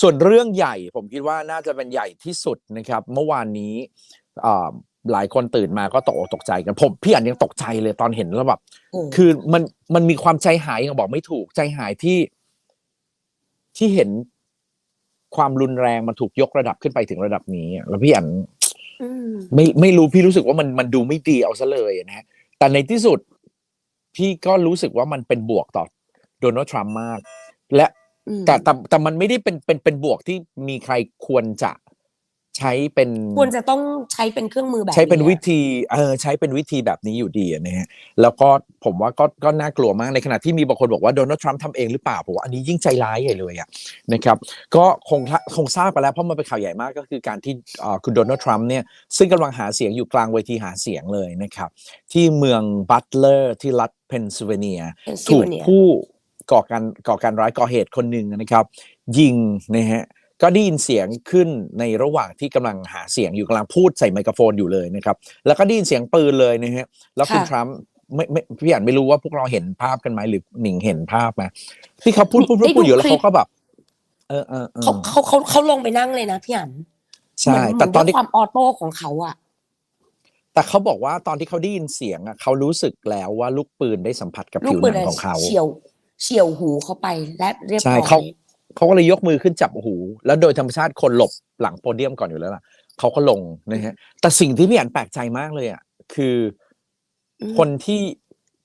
ส่วนเรื่องใหญ่ผมคิดว่าน่าจะเป็นใหญ่ที่สุดนะครับ เมื่อวานนี้อ่าหลายคนตื่นมาก็ตกอกตกใจกันผมพี่อันยังตกใจเลยตอนเห็นแล้วแบบโอ้คือมันมันมีความใจหายยังบอกไม่ถูกใจหายที่ที่เห็นความรุนแรงมันถูกยกระดับขึ้นไปถึงระดับนี้อะแล้วพี่อันมไม่ไม่รู้พี่รู้สึกว่ามันมันดูไม่ดีเอาซะเลยนะฮะแต่ในที่สุด พี่ก็รู้สึกว่ามันเป็นบวกต่อโดนัลด์ทรัมป์มาก และอืม แต่แต่แต่มันไม่ได้เป็นเป็นเป็นบวกที่มีใครควรจะใช้เป็นควรจะต้องใช้เป็นเครื่องมือแบบใช้เป็นวิอะธีเออใช้เป็นวิธีแบบนี้อยู่ดีอะนะฮะแล้วก็ผมว่าก็ก็น่ากลัวมากในขณะที่มีบางคนบอกว่าโดนัลด์ทรัมป์ทำเองหรือเปล่าผมว่าอันนี้ยิ่งใจร้ายใหญ่เลยอะนะครับก็คงคงทราบไปแล้วเพราะมันเป็นข่าวใหญ่มากก็คือการที่เอ่อคุณโดนัลด์ทรัมป์เนี่ยซึ่งกำลังหาเสียงอยู่กลางเวทีหาเสียงเลยนะครับที่เมืองบัตเลอร์ที่รัฐเพนซิลเวเนียเป็นซิถูวกเนียผู้ ก่อการก่อการร้ายก่อเหตุคนหนึ่งนะครับ ยิงนะฮะก็ได้ยินเสียงขึ้นในระหว่างที่กำลังหาเสียงอยู่กำลังพูดใส่ไมโครโฟนอยู่เลยนะครับ แล้วก็ได้ยินเสียงปืนเลยนะฮะแล้วคุณค่ะทรัมป์ไม่ไม่พี่อ่านไม่รู้ว่าพวกเราเห็นภาพกันไหมหรือหนิงเห็นภาพไหมที่เขาพูดพูดพูดได้ดูพูดอยู่แล้วคลิปเขาก็แบบเออเออเออเขาเขาเขาเขาลงไปนั่งเลยนะพี่อันใช่เหมืแต่เหมืตอนที่ด้วยความออโต้ของเขาอะแต่เขาบอกว่าตอนที่เขาได้ยินเสียงอะเขารู้สึกแล้วว่าลูกปืนได้สัมผัสกับลูกผิวปืหนนังอะของเขาเฉียว เฉียวหูเข้าไปและเรียบใช่ร้อยเขาเขาก็เลยยกมือขึ้นจับหู แล้วโดยธรรมชาติคนหลบหลังโพเดียมก่อนอยู่แล้วล่ะเขาก็ลงนะฮะแต่สิ่งที่พี่อันแปลกใจมากเลยอะคืออืมคนที่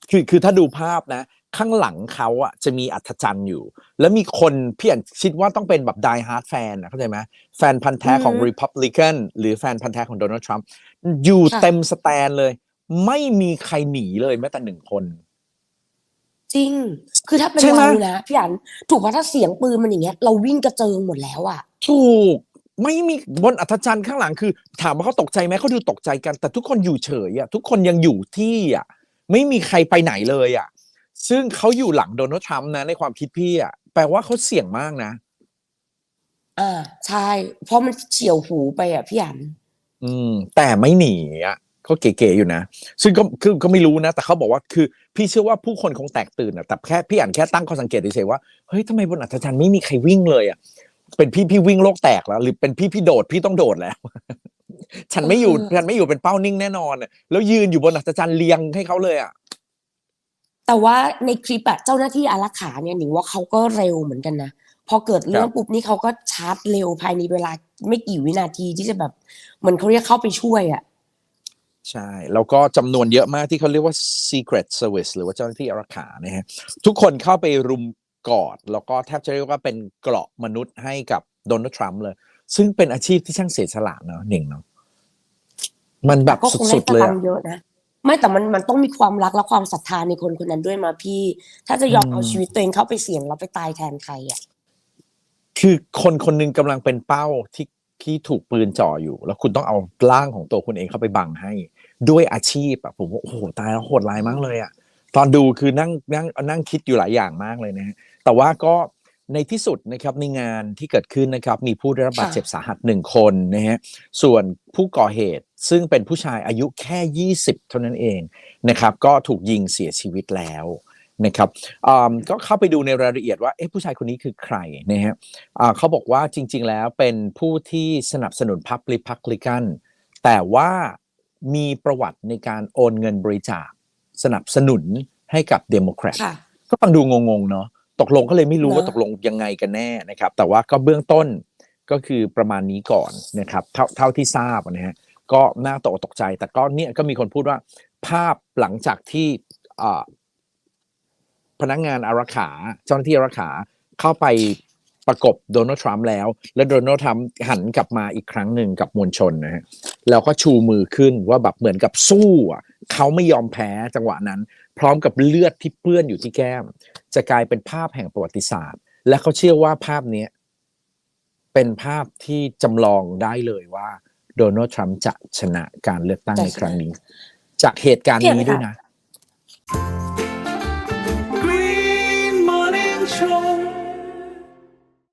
คือคือถ้าดูภาพนะ ข้างหลังเขาอะจะมีอัธจันทร์อยู่ แล้วมีคนพี่อันคิดว่าต้องเป็นแบบ die hard fan นะเข้าใจไหมแฟนพันธ์แท้ของ Republican หรือแฟนพันธ์แท้ของโดนัลด์ทรัมป์อยู่ค่ะเต็มสแตนเลย ไม่มีใครหนีเลยแม้แต่หนึ่งคน จริง คือถ้าเป็นใช่ไหม เรานะพี่อันถูกป่ะถ้าเสียงปืนมันอย่างเงี้ย เราวิ่งกระเจิงหมดแล้วอะถูกไม่มีบนอัธจันทร์ข้างหลังคือ ถามว่าเขาตกใจไหมเขาดูตกใจกัน แต่ทุกคนอยู่เฉยอะทุกคนยังอยู่ที่อะไม่มีใครไปไหนเลยอะซึ่งเขาอยู่หลังโดนัลด์ทรัมป์นะในความคิดพี่อะแปลว่าเขาเสี่ยงมากนะ อ่า ใช่ เพราะมันเฉียวหูไปอะพี่อัน อืม แต่ไม่หนีอะ เขาเก๋ๆอยู่นะ ซึ่งก็คือก็ไม่รู้นะ แต่เขาบอกว่าคือ พี่เชื่อว่าผู้คนคงแตกตื่นอะแต่แค่พี่อ่านแค่ตั้งข้อสังเกตเฉยๆว่าเฮ้ยทำไมบนอัธจันทร์ไม่มีใครวิ่งเลยอะเป็นพี่พี่วิ่งโลกแตกแล้ว หรือเป็นพี่พี่โดดพี่ต้องโดดแล้ว ฉันไม่อยู่เออฉันไม่อยู่เป็นเป้านิ่งแน่นอนอะแล้วยืนอยู่บนอัศจรรย์เรียงให้เขาเลยอะแต่ว่าในคลิปอะเจ้าหน้าที่อารักขาเนี่ยหนิงว่าเขาก็เร็วเหมือนกันนะพอเกิดเรื่อคงรับปุ๊บนี่เขาก็ชาร์จเร็วภายในเวลาไม่กี่วินาทีที่จะแบบเหมือนเขาเรียกเข้าไปช่วยอะ ใช่ แล้วก็จำนวนเยอะมากที่เขาเรียกว่า secret service หรือว่าเจ้าหน้าที่อารักขานะฮะทุกคนเข้าไปรุมกอด แล้วก็แทบจะเรียกว่าเป็นเกราะมนุษย์ให้กับโดนัลด์ทรัมป์เลย ซึ่งเป็นอาชีพที่ช่างเสียสละเนาะหนิงเนาะมันแบบก็คงสุได้ดๆเลยตัอะงค์เยอะนะไม่แต่มันมันต้องมีความรักและความศรัทธาในคนคนนั้นด้วยมาพี่ ถ้าจะยอมอืม เอาชีวิตตัวเองเข้าไปเสี่ยงแล้วไปตายแทนใครอะคือคนคนหนึงกำลังเป็นเป้าที่ที่ถูกปืนจ่ออยู่ แล้วคุณต้องเอาร่างของตัวคุณเองเข้าไปบังให้ ด้วยอาชีพอะผมว่าโอ้โหตายแล้วโหดร้ายมากเลยอะตอนดูคือนั่งนั่งนั่งคิดอยู่หลายอย่างมากเลยนะแต่ว่าก็ในที่สุดนะครับในงานที่เกิดขึ้นนะครับมีผู้ได้รับบาดเจ็บสาหัสหนึ่งคนนะฮะส่วนผู้ก่อเหตุซึ่งเป็นผู้ชายอายุแค่ 20 เท่านั้นเองนะครับก็ถูกยิงเสียชีวิตแล้วนะครับอ่าก็เข้าไปดูในรายละเอียดว่าเอ๊ะผู้ชายคนนี้คือใครนะฮะอ่าเขาบอกว่าจริง ๆ แล้วเป็นผู้ที่สนับสนุนพรรคริพับลิกัน แต่ว่า มีประวัติในการโอนเงินบริจาคสนับสนุนให้กับเดโมแครตค่ะก็ฟังดูงงๆเนาะตกลงก็เลยไม่รู้เนอะว่าตกลงยังไงกันแน่นะครับ แต่ว่าก็เบื้องต้นก็คือประมาณนี้ก่อนนะครับ เท่าเท่าที่ทราบนะฮะก็น่าตกอกตกใจ แต่ก็เนี่ยก็มีคนพูดว่า ภาพหลังจากที่อ่าพนักงานอารักขาเจ้าหน้าที่อารักขาเข้าไป ประกบโดนัลด์ทรัมป์แล้ว แล้วโดนัลด์ทรัมป์หันกลับมาอีกครั้งหนึ่งกับมวลชนนะฮะแล้วก็ชูมือขึ้นว่าแบบเหมือนกับสู้อะเขาไม่ยอมแพ้จังหวะนั้น พร้อมกับเลือดที่เปื้อนอยู่ที่แก้ม จะกลายเป็นภาพแห่งประวัติศาสตร์ และเขาเชื่อว่าภาพเนี้ยเป็นภาพที่จำลองได้เลยว่าโดนัลด์ทรัมป์จะชนะการเลือกตั้งจะในชนะครั้งนี้ จากเหตุการณ์เปลี่ยนนี้ไหมด้วยคะนะ